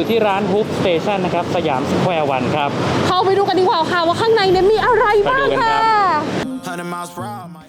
อยู่ที่ร้าน Hoop Station นะครับ สยามสแควร์วันครับ เข้าไปดูกันดีกว่าค่ะว่าข้างในเนี่ยมีอะไรบ้างไปดูกันครัค่ะบ100 miles per hour.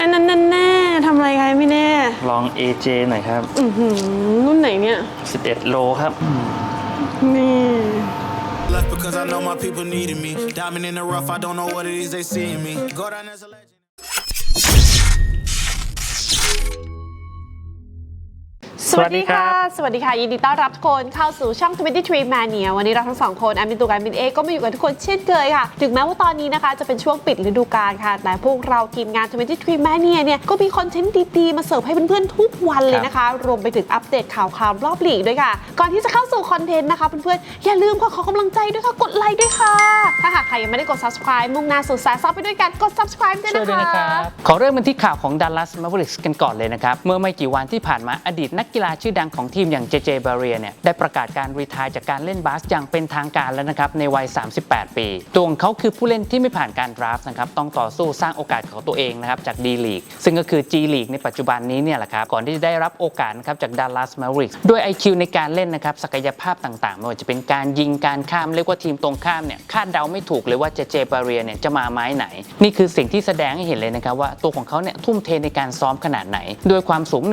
อันนั้นแน่ๆทำอะไรคะไม่แน่ ลอง AJ หน่อยครับ อื้อหือรุ่นไหนเนี่ย 11 โลครับ นี่ Left because I know my people needed me. Diamond in the rough, I don't know what it is they see in me. Go down as a legend. สวัสดีค่ะ สวัสดีค่ะ ยินดีต้อนรับทุกคนเข้าสู่ช่อง 23 Mania วันนี้เราทั้งสองคนแอมมินตูการมินเอก็มาอยู่กับทุกคนเช่นเคยค่ะ ถึงแม้ว่าตอนนี้นะคะ จะเป็นช่วงปิดฤดูกาลค่ะ แต่พวกเราทีมงาน 23 Mania เนี่ย ก็มีคอนเทนต์ดีๆ มาเสิร์ฟให้เพื่อนๆ ทุกวันเลยนะคะ รวมไปถึงอัปเดตข่าวคราวรอบลีกด้วยค่ะ ก่อนที่จะเข้าสู่คอนเทนต์นะคะเพื่อนๆ อย่าลืมขอขอกำลังใจด้วยค่ะ กดไลค์ด้วยค่ะ ถ้าหากใครยังไม่ได้กด subscribe มุ่งหน้าสู่สายซับไปด้วยกัน กด subscribe ด้วยช่วยนะด้วยคะนะครับขอเริ่มกันที่ข่าวของ Dallas Mavericks กันก่อนเลยนะครับ เมื่อไม่กี่วันที่ผ่านมาอดีตนักกีฬาาชื่อดังของทีมอย่าง JJ b a r r i e r เนี่ยได้ประกาศการรีทายจากการเล่นบาสอย่างเป็นทางการแล้วนะครับในวัย 38 ปีตัวของเขาคือผู้เล่นที่ไม่ผ่านการดราฟต์นะครับต้องต่อสู้สร้างโอกาสของตัวเองนะครับจาก D League ซึ่งก็คือ G League ในปัจจุบันนี้เนี่ยแหละครับก่อนที่จะได้รับโอกาสนะครับจาก Dallas Mavericks ด้วย IQ ในการเล่นนะครับศักยภาพต่างๆไม่ว่าจะเป็นการยิงการข้ามเรียกว่าทีมตรงข้ามเนี่ยคาดเดาไม่ถูกเลยว่า JJ b a r r i e r เนี่ยจะมาไม้ไหน นี่คือสิ่งที่แสดงให้เห็นเลยนะครับว่าตัวของเขาเนี่ยทุ่มเทในการซ้อมขนาดไหน ด้วยความสูง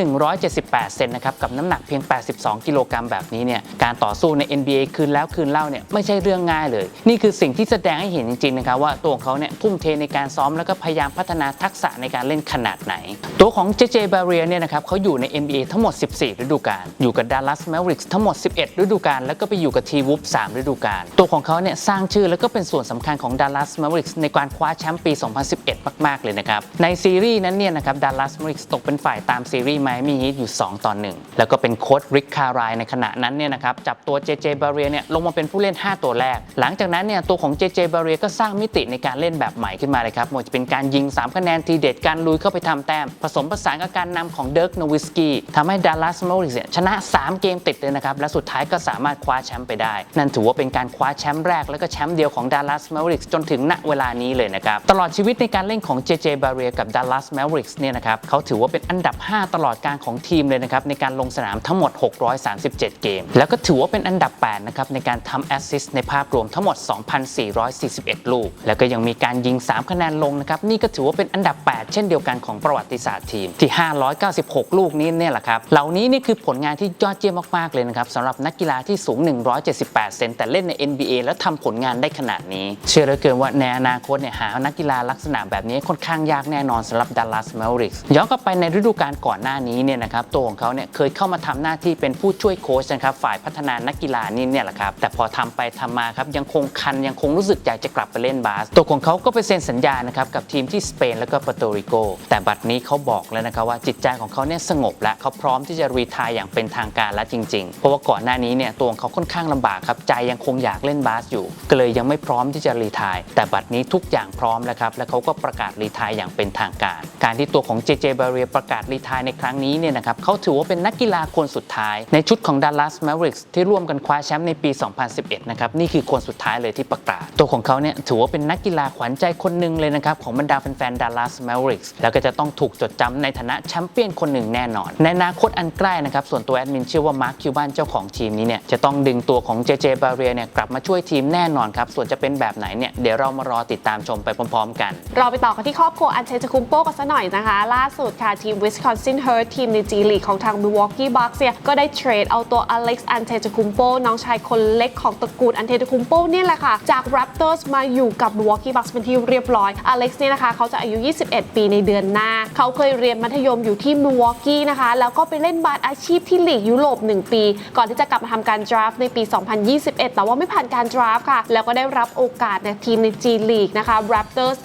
178 เซนนะครับกับน้ำหนักเพียง 82 กิโลกรัมแบบนี้เนี่ยการต่อสู้ใน NBA คืนแล้วคืนเล่าเนี่ยไม่ใช่เรื่องง่ายเลย นี่คือสิ่งที่แสดงให้เห็นจริงๆนะครับว่าตัวของเขาเนี่ยทุ่มเทในการซ้อมแล้วก็พยายามพัฒนาทักษะในการเล่นขนาดไหน ตัวของ JJ b a r r i e r เนี่ยนะครับเขาอยู่ใน NBA ทั้งหมด 14 ฤดูกาลอยู่กับ Dallas Mavericks ทั้งหมด 11 ฤดูกาลแล้วก็ไปอยู่กับ T-Wolves 3ฤดูกาลตัวของเขาเนี่ยสร้างชื่อแล้วก็เป็นส่วนสำคัญของ Dallas Mavericks ในการคว้าแชมป์ปี 2011 มากๆเลยนะครับในซีรีส์นั้นเนี่ยนะครับ Dallas Mavericks ตกเป็นฝ่ายตามซีรีส์ Miami Heat อยู่ 2 ต่อ 1แล้วก็เป็นโค้ชริกคารายในขณะนั้นเนี่ยนะครับจับตัว JJ b a r r i e r เนี่ยลงมาเป็นผู้เล่น 5 ตัวแรก หลังจากนั้นเนี่ยตัวของ JJ b a r r i e r ก็สร้างมิติในการเล่นแบบใหม่ขึ้นมาเลยครับไม่ว่าจะเป็นการยิง 3 คะแนนทีเด็ดการลุยเข้าไปทำแต้ม ผสมผสานกับการนำของเดิร์กโนวิสกี้ทำให้ Dallas Mavericks เนี่ยชนะ 3 เกมติดเลยนะครับและสุดท้ายก็สามารถคว้าแชมป์ไปได้ นั่นถือว่าเป็นการคว้าแชมป์แรกและก็แชมป์เดียวของ Dallas Mavericks จนถึงณเวลานี้เลยนะครับตลอดชีวิตในการเล่นของ JJ b a r r i e r กับ Dallas Mavericks เนี่ยนะครับเขาถือว่าเป็นอันดับ 5 ตลอดการของทีมเลยนะครับในการลงสนามทั้งหมด 637 เกม แล้วก็ถือว่าเป็นอันดับ 8 นะครับ ในการทำแอสซิสต์ในภาพรวมทั้งหมด 2,441 ลูก แล้วก็ยังมีการยิง 3 คะแนนลงนะครับ นี่ก็ถือว่าเป็นอันดับ 8 เช่นเดียวกันของประวัติศาสตร์ทีมที่ 596 ลูกนี้เนี่ยแหละครับ เหล่านี้นี่คือผลงานที่ยอดเยี่ยมมากๆเลยนะครับสำหรับนักกีฬาที่สูง 178 เซนแต่เล่นใน NBA แล้วทำผลงานได้ขนาดนี้ เชื่อเหลือเกินว่าในอนาคตเนี่ยหานักกีฬาลักษณะแบบนี้ค่อนข้างยากแน่นอนสำหรับ Dallas Mavericks ย้อนกลับไปในฤดูกาลก่อนหน้านี้เนี่ยนะครับตัวของเขาเนี่ยเคยเข้ามาทำหน้าที่เป็นผู้ช่วยโค้ชนะครับฝ่ายพัฒนานักกีฬานี่เนี่ยแหละครับแต่พอทำไปทำมาครับยังคงคันยังคงรู้สึกอยากจะกลับไปเล่นบาส ตัวของเขาก็ไปเซ็นสัญญานะครับกับทีมที่สเปนแล้วก็ปาโตริโก แต่บัดนี้เขาบอกแล้วนะครับว่าจิตใจของเขาเนี่ยสงบและเขาพร้อมที่จะรีทายอย่างเป็นทางการแล้วจริง ๆ เพราะว่าก่อนหน้านี้เนี่ยตัวของเขาค่อนข้างลำบากครับใจยังคงอยากเล่นบาสอยู่ ก็เลยยังไม่พร้อมที่จะรีทายแต่บัดนี้ทุกอย่างพร้อมแล้วครับและเขาก็ประกาศรีทายอย่างเป็นทางการ การที่ตัวของ JJ b a r r i e r ประกาศรีทายในครั้งนี้เนี่ยนะครับเขาถือว่าเป็นนักกีฬาคนสุดท้าย ในชุดของ Dallas Mavericks ที่ร่วมกันคว้าแชมป์ในปี 2011 นะครับ นี่คือคนสุดท้ายเลยที่ประกาศ ตัวของเขาเนี่ยถือว่าเป็นนักกีฬาขวัญใจคนหนึ่งเลยนะครับ ของบรรดาแฟนๆ Dallas Mavericks แล้วก็จะต้องถูกจดจำในฐานะแชมเปี้ยนคนหนึ่งแน่นอน ในอนาคตอันใกล้นะครับ ส่วนตัวแอดมินเชื่อว่ามาร์คคิวบานเจ้าของทีมนี้เนี่ยจะต้องดึงตัวของ JJ b a r r i e r เนี่ยกลับมาช่วยทีมแน่นอนครับ ส่วนจะเป็นแบบไหนเนี่ยเดี๋ยวเรามารอติดตามชมไปพร้อม ๆ กัน เราไปต่อกันที่ครอบครัวอันเชจคุมโป้กันซะหน่อยนะคะ ล่าสุดค่ะทีม Wisconsin Hurt ทีมใน G League ของทาง Milwaukee Bucks เนี่ยก็ได้เทรดเอาตัวอเล็กซ์อันเทจคุมโปน้องชายคนเล็กของตระกูลอันเทจคุมโปเนี่ยแหละค่ะจาก Raptors มาอยู่กับ Milwaukee Bucks เป็นที่เรียบร้อยอเล็กซ์เนี่ยนะคะเขาจะอายุ 21 ปีในเดือนหน้า เขาเคยเรียนมัธยมอยู่ที่ Milwaukee นะคะแล้วก็ไปเล่นบาสอาชีพที่ลีกยุโรป 1 ปี ก่อนที่จะกลับมาทำการ draft ในปี 2021 แต่ว่าไม่ผ่านการ draft ค่ะ แล้วก็ได้รับโอกาสในทีมใน G League นะคะ Raptors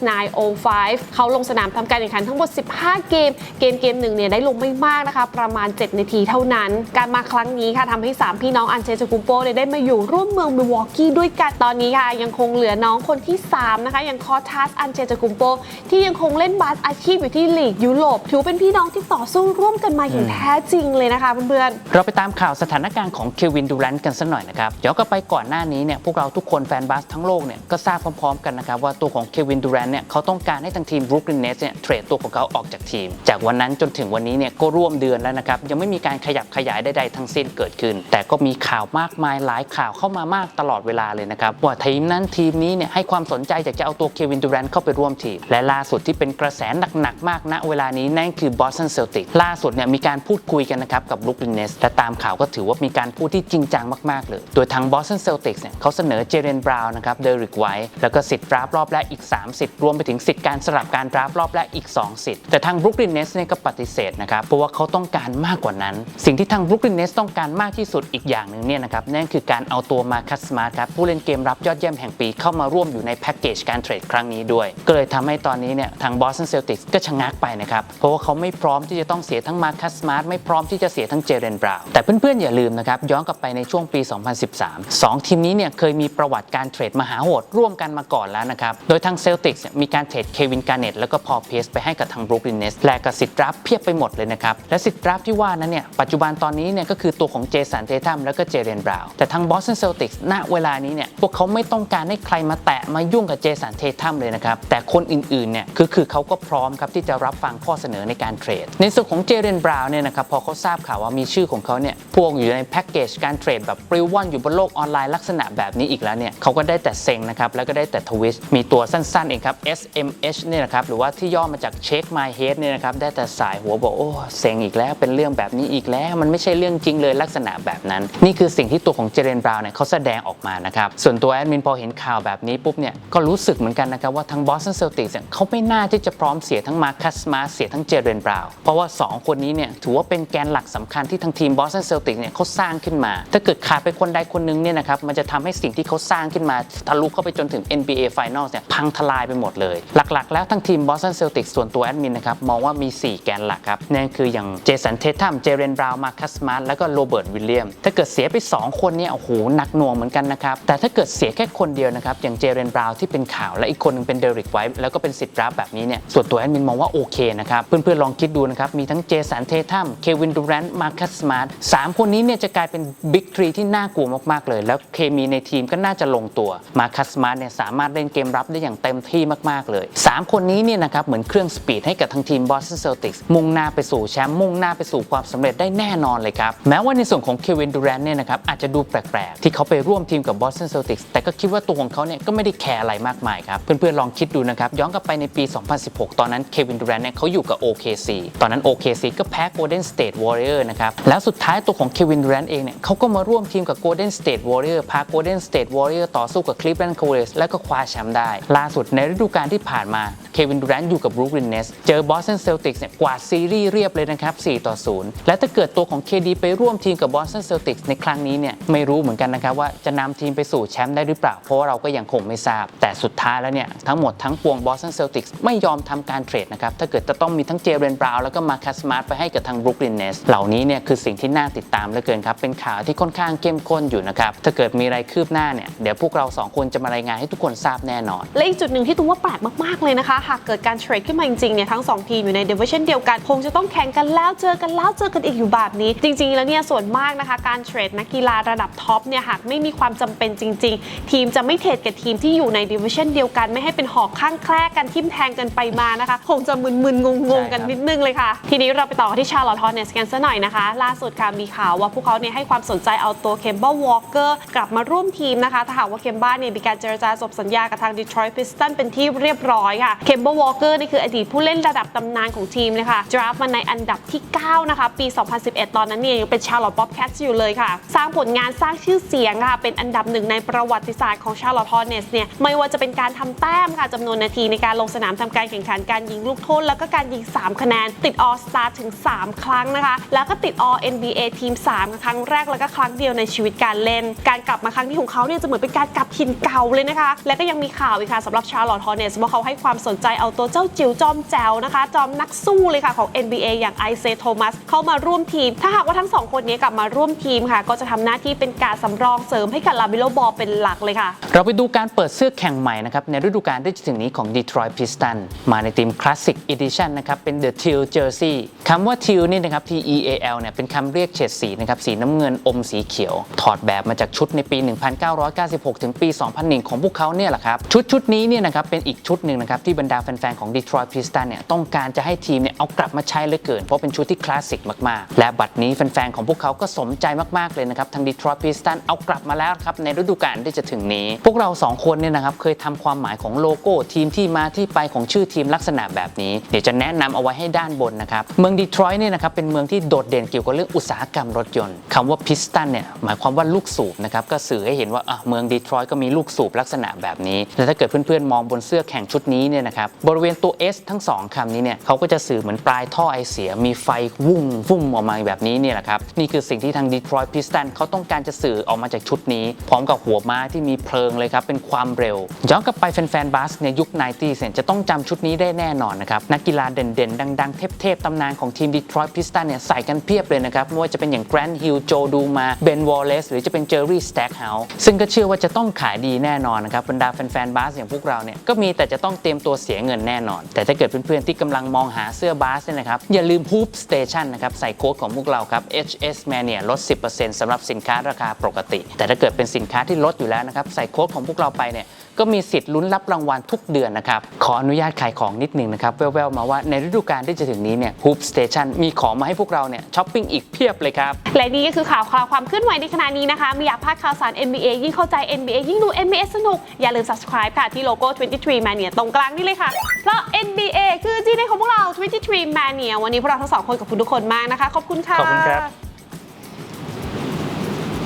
905 เขาลงสนามทำการแข่งขันทั้งหมด 15 เกม เกมเกมหนึ่งเนี่ยได้ลงไม่มากนะคะ ประมาณ 7 นาทีเท่านั้น การมาครั้งนี้ค่ะทำให้ 3 พี่น้องอันเชจูกุมโปเนี่ยได้มาอยู่ร่วมเมืองมิลวอกกี้ด้วยกัน ตอนนี้ค่ะ ยังคงเหลือน้องคนที่ 3 นะคะอย่างคอทัสอันเชจูกุมโปที่ยังคงเล่นบาสอาชีพอยู่ที่ลีกยุโรปถือเป็นพี่น้องที่ต่อสู้ร่วมกันมาอย่างแท้จริงเลยนะคะเพื่อนๆ เราไปตามข่าวสถานการณ์ของเควินดูแรนต์กันสักหน่อยนะครับย้อนกลับไปก่อนหน้านี้เนี่ยพวกเราทุกคนแฟนบาสทั้งโลกเนี่ยก็ทราบพร้อมๆกันนะครับว่าตัวของเควินดูแรนต์เนี่ยเขาต้องการให้ทางทีมบรูคลินเนสเนี่ยเทรดตัวของเขาออกจากทีม จากวันนั้นจนถึงวันนี้เนี่ยก็ร่วมเดือนแล้วนะครับยังไม่มีการขยับขยายใดๆทั้งสิ้นเกิดขึ้น แต่ก็มีข่าวมากมายหลายข่าวเข้ามามากตลอดเวลาเลยนะครับว่าทีมนั้นทีมนี้เนี่ยให้ความสนใจอยากจะเอาตัวเควินดูแรนต์เข้าไปร่วมทีมและล่าสุดที่เป็นกระแสหนักๆมากณเวลานี้นั่นคือบอสตันเซลติกล่าสุดเนี่ยมีการพูดคุยกันนะครับกับบรูคลินเนสและตามข่าวก็ถือว่ามีการพูดที่จริงจังมาก ๆ เลย โดยทางบอสตันเซลติกเนี่ยเขาเสนอเจเรนบราวน์นะครับเดริกไวท์แล้วก็สิทธิ์ดราฟรอบแรกอีก3สิทธิ์รวมไปถึงสิทธิ์การสลับการดราฟรอบแรกอีก 2 สิทธิ์แต่ทางบรูคลินเนสเนี่ยก็ปฏิเสธนะครับเพราะว่าเขาต้องการมากกว่านั้น สิ่งที่ทางบรูคลินเนสต้องการมากที่สุดอีกอย่างหนึ่งเนี่ยนะครับนั่นคือการเอาตัวมาคัสมาร์ครับผู้เล่นเกมรับยอดเยี่ยมแห่งปีเข้ามาร่วมอยู่ในแพ็กเกจการเทรดครั้งนี้ด้วย ก็เลยทำให้ตอนนี้เนี่ยทางบอสตันเซลติกก็ชะงักไปนะครับเพราะว่าเขาไม่พร้อมที่จะต้องเสียทั้งมาคัสมาร์ไม่พร้อมที่จะเสียทั้งเจเรนบราวน์แต่เพื่อนๆอย่าลืมนะครับย้อนกลับไปในช่วงปี 2013 2 ทีมนี้เนี่ยเคยมีประวัติการเทรดมหาโหดร่วมกันมาก่อนแล้วนะครับโดยทางเซลติกส์มีการเทรดเควินการ์เน็ตแล้วก็พอเพสไปให้กับทางบรูคลินเนสแลกกับสิทธิ์ราฟต์เพียบไปหมดเลยนะครับและสิทธิ์ราฟต์ที่ว่านั้นเนี่ยปัจจุบันตอนนี้เนี่ยก็คือตัวของเจสันเททัมแล้วก็เจเรนบราวน์แต่ทางบอสตันเซลติกส์ณเวลานี้เนี่ยพวกเขาไม่ต้องการให้ใครมาแตะมายุ่งกับเจสันเททัมเลยนะครับแต่คนอื่นๆเนี่ยคือคือเขาก็พร้อมครับที่จะรับฟังข้อเสนอในการเทรดในส่วนของเจเรนบราวน์เนี่ยนะครับพอเขาทราบข่าวว่ามีชื่อของเขาเนี่ยพ่วงอยู่ในแพ็กเกจการเทรดแบบปลิวว่อนอยู่บนโลกออนไลน์ลักษณะแบบนี้อีกแล้วเนี่ยเขาก็ได้แต่เซ็งนะครับแล้วก็ได้แต่ทวิสมีตัวสั้นๆเองครับ SMH เนี่ยนะครับหรือว่าที่ย่อมาจาก Check My Head เนี่ยนะครับได้แต่สายหัวบอกโอ้เซ็งอีกแล้วเป็นเรื่องแบบนี้อีกแล้วมันไม่ใช่เรื่องจริงเลยลักษณะแบบนั้น นี่คือสิ่งที่ตัวของเจเรนบราวน์เนี่ยเขาแสดงออกมานะครับส่วนตัวแอดมินพอเห็นข่าวแบบนี้ปุ๊บเนี่ยก็รู้สึกเหมือนกันนะครับว่าทางบอสตันเซลติกเขาไม่น่าที่จะพร้อมเสียทั้งมาคัสมาเสียทั้งเจเรนบราวน์เพราะว่า 2 คนนี้เนี่ยถือว่าเป็นแกนหลักสำคัญที่ทางทีมบอสตันเซลติกเนี่ยเขาสร้างขึ้นมา ถ้าเกิดขาดไปคนใดคนหนึงเนี่ยนะครับมันจะทำให้สิ่งที่เขาสร้างขึ้นมาทะลุเข้าไปจนถึง NBA Finals เนี่ยพังทลายไปหมดเลย หลักๆ แล้วทั้งทีมบอสตันเซลติกส่วนตัวแอดมินนะครับมองว่ามี 4 แกนหลักครับนั่นคืออย่างเจสันเททัมเจเรนบราวน์มาคัสมาร์แล้วก็โรเบิร์ตวิลเลียมถ้าเกิดเสียไป 2 คนเนี่ยโอ้โหหนักหน่วงเหมือนกันนะครับแต่ถ้าเกิดเสียแค่คนเดียวนะครับอย่างเจเรนบราวน์ที่เป็นข่าวและอีกคนหนึงเป็นเดริกไวท์แล้วก็เป็นสิทธิ์ดราฟต์แบบนี้เนี่ยส่วนตัวแอดมินมองว่าโอเคนะครับเพื่อนๆลองคิดดูนะครับมีทั้งเจสันเททัมเควินดูแรนต์มาคัสมาร์ทสามคนนี้เนี่ยจะกลายเป็นบิ๊กทรีที่น่ากลัวมาก ๆ เลย แล้วเคมีในทีมก็น่าจะลงตัวมาคัสมาร์เนี่ยสามารถเล่นเกมรับได้อย่างเต็มที่มาก ๆ เลยสามคนนี้เนี่ยนะครับเหมือนเครื่องสปีดให้กับทางทีมบอสตันเซลติกส์มุ่งหน้าไปสู่แชมป์มุ่งหน้าไปสู่ความสำเร็จได้แน่นอนเลยครับ แม้ว่าในส่วนของเควินดูแรนต์เนี่ยนะครับอาจจะดูแปลก ๆ ที่เขาไปร่วมทีมกับบอสตันเซลติกส์แต่ก็คิดว่าตัวของเขาเนี่ยก็ไม่ได้แคร์อะไรมากมายครับ เพื่อน ๆ ลองคิดดูนะครับย้อนกลับไปในปี 2016 ตอนนั้นเควินดูแรนต์เนี่ยเขาอยู่กับ OKC ตอนนั้น OKC ก็แพ้ Golden State Warrior นะครับ แล้วสุดท้ายตัวของเควินดูแรนต์เองเนี่ยเขาก็มาร่วมทีมกับ Golden State Warrior พา Golden State Warrior ต่อสู้กับ Cleveland Cavaliers แล้วก็คว้าแชมป์ได้ ล่าสุดในฤดูกาลที่ผ่านมาเควินดูแรนต์อยู่กับบรูคลินเนสเจอบอสตันเซลติกส์เนี่ยกวาดซีรีส์เรียบเลยนะครับ 4 ต่อ 0 และถ้าเกิดตัวของ KD ไปร่วมทีมกับบอสตันเซลติกส์ในครั้งนี้เนี่ยไม่รู้เหมือนกันนะครับว่าจะนำทีมไปสู่แชมป์ได้หรือเปล่า เพราะเราก็ยังคงไม่ทราบ แต่สุดท้ายแล้วเนี่ยทั้งหมดทั้งปวงบอสตันเซลติกส์ไม่ยอมทำการเทรดนะครับถ้าเกิดจะต้องมีทั้งเจเรนบราวน์แล้วก็มาคัสมาร์ไปให้กับทางบรูคลินเนสเหล่านี้เนี่ยคือสิ่งที่น่าติดตามเหลือเกินครับ เป็นข่าวที่ค่อนข้างเข้มข้นอยู่นะครับ ถ้าเกิดมีอะไรคืบหน้าเนี่ย เดี๋ยวพวกเราสองคนจะมารายงานให้ทุกคนทราบแน่นอน และอีกจุดหนึ่งที่ตุ้มว่าแปลกมากๆเลยนะคะ หากเกิดการเทรดขึ้นมาจริงๆเนี่ยทั้ง 2 ทีมอยู่ในเดเวิชั่นเดียวกัน คงจะต้องแข่งกันแล้วเจอกันแล้วเจอกันอีกอยู่แบบนี้ จริง ๆ แล้วเนี่ยส่วนมากนะคะการเทรดนักกีฬาระดับท็อปเนี่ยหากไม่มีความจำเป็นจริง ๆ ทีมจะไม่เทรดกับทีมที่อยู่ในเดเวิชั่นเดียวกันไม่ให้เป็นหอกข้างแคร่กันทิ่มแทงกันไปมานะคะ คงจะมึนๆงงๆกันนิดนึงเลยค่ะ ทีนี้เราไปต่อที่ชาลอตฮอนสกันซะหน่อยนะคะ ล่าสุดค่ะมีข่าวว่าพวกเขาเนี่ยให้ความสนใจเอาตัวเคมเบิลวอลเกอร์กลับมาร่วมทีมนะคะถ้าหากว่าเคมบ้าเนี่ยมีการเจรจาจบสัญญากับทาง Detroit Pistons เป็นที่เรียบร้อยค่ะเคมเบิลวอลเกอร์นี่คืออดีตผู้เล่นระดับตำนานของทีมเลยค่ะดราฟมาในอันดับที่ 9 นะคะ ปี 2011 ตอนนั้นเนี่ยยังเป็นชาร์ลอตบ๊อบแคทอยู่เลยค่ะ สร้างผลงานสร้างชื่อเสียงค่ะ เป็นอันดับหนึ่งในประวัติศาสตร์ของชาร์ลอตฮอร์เนสเนี่ยไม่ว่าจะเป็นการทำแต้มค่ะจำนวนนาทีในการลงสนามทำการแข่งขันการยิงลูกโทษแล้วก็การยิง 3 คะแนน ติด All Star ถึง 3 ครั้งนะคะ แล้วก็ติด All NBA ทีม 3 ครั้งแรกแล้วก็ครั้งเดียวในชีวิตการเล่น การกลับมาครั้งนี้ของเขาเนี่ยจะเหมือนเป็นการกลับถิ่นเก่าเลยนะคะ และก็ยังมีข่าวอีกค่ะสำหรับชาร์ลอตฮอเนสว่าเขาให้ความสนใจเอาตัวเจ้าจิ๋วจอมแจวนะคะ จอมนักสู้เลยค่ะของ NBA อย่างไอเซโทมัสเข้ามาร่วมทีม ถ้าหากว่าทั้งสองคนนี้กลับมาร่วมทีมค่ะ ก็จะทำหน้าที่เป็นการสำรองเสริมให้กับลาบิโลบอลเป็นหลักเลยค่ะ เราไปดูการเปิดเสื้อแข่งใหม่นะครับในฤดูกาลที่จะถึงนี้ของ Detroit Pistons มาในทีม Classic Edition นะครับเป็น The Teal Jersey คำว่า Teal นี่นะครับ T E A L เนี่ยเป็นคำเรียกเฉดสีนะครับสีน้ำเงินอมสีเขียว ถอดแบบมาจากชุดในปี 1996 ถึงปี 2001 ของพวกเขาเนี่ยแหละครับชุดชุดนี้เนี่ยนะครับเป็นอีกชุดหนึ่งนะครับที่บรรดาแฟนๆของ Detroit Pistons เนี่ยต้องการจะให้ทีมเนี่ยเอากลับมาใช้เลือเกิน เพราะเป็นชุดที่คลาสสิกมากๆ และบัดนี้แฟนๆของพวกเขาก็สมใจมากๆเลยนะครับทาง Detroit Pistons เอากลับมาแล้วครับในฤดูกาลที่จะถึงนี้ พวกเราสองคนเนี่ยนะครับเคยทำความหมายของโลโก้ทีมที่มาที่ไปของชื่อทีมลักษณะแบบนี้ เดี๋ยวจะแนะนำเอาไว้ให้ด้านบนนะครับเมืองดีทรอยต์เนี่ยนะครับเป็นเมืองที่โดดเด่นเกี่ยวกับเรื่องอุตสาหกรรมรถยนต์คำว่าพิสตันเนี่ยหมายความว่าลูกสูบนะครับก็สื่อให้เห็นว่าอะเมืองดีทรอยต์ก็มีลูกสูบลักษณะแบบนี้ และถ้าเกิดเพื่อนๆมองบนเสื้อแข่งชุดนี้เนี่ยนะครับบริเวณตัว S ทั้งสองคำนี้เนี่ยเขาก็จะสื่อเหมือนปลายท่อไอเสียมีไฟวุ่มวุ่มออกมาแบบนี้เนี่ยแหละครับนี่คือสิ่งที่ทางดีทรอยต์พิสตันเขาต้องการจะสื่อออกมาจากชุดนี้ พร้อมกับหัวม้าที่มีเพลิงเลยครับเป็นความเร็วย้อนกลับไปแฟนๆบาสในยุค 90เนี่ยจะต้องจำชุดนี้ได้แน่นอนนะครับนักกีฬาเด่นๆ ดังๆ เทพๆตำนานของทีมดีทรอยต์พิสตันเนี่ยใส่กันเพียบเลยนะครับไม่ว่าจะเป็นอย่างแกรนด์ฮิลโจดูมาเบนวอลเลสหรือจะเป็นเจอร์รี่สแต็กเฮาส์ซึ่งก็เชื่อว่าจะต้องขายดีแน่นอนนะครับบรรดาแฟนๆบาสอย่างพวกเราเนี่ยก็มีแต่จะต้องเตรียมตัวเสียเงินแน่นอน แต่ถ้าเกิดเพื่อนๆที่กำลังมองหาเสื้อบาสเนี่ยนะครับอย่าลืม Hoop Station นะครับใส่โค้ดของพวกเราครับ HS Mania ลด 10%สำหรับสินค้าราคาปกติ แต่ถ้าเกิดเป็นสินค้าที่ลดอยู่แล้วนะครับใส่โค้ดของพวกเราไปเนี่ย ก็มีสิทธิ์ลุ้นรับรางวัลทุกเดือนนะครับ ขออนุญาตขายของนิดหนึ่งนะครับ แว่วๆมาว่าในฤดูกาลที่จะถึงนี้เนี่ย Hoop Station มีของมาให้พวกเราเนี่ยช้อปปิ้งอีกเพียบเลยครับ และนี่ก็คือข่าวคราวความเคลื่อนไหวในขณะนี้นะคะไม่อยากพลาดข่าวสาร NBA ยิ่งเข้าใจ NBA ยิ่งดู NBA สนุก อย่าลืม subscribe ค่ะที่โลโก้ 23 Mania ตรงกลางนี่เลยค่ะ เพราะ NBA คือจีในของพวกเรา 23 Mania วันนี้พวกเราทั้งสองคนกับคุณทุกคนมากนะคะ ขอบคุณค่ะ ขอบคุณครับ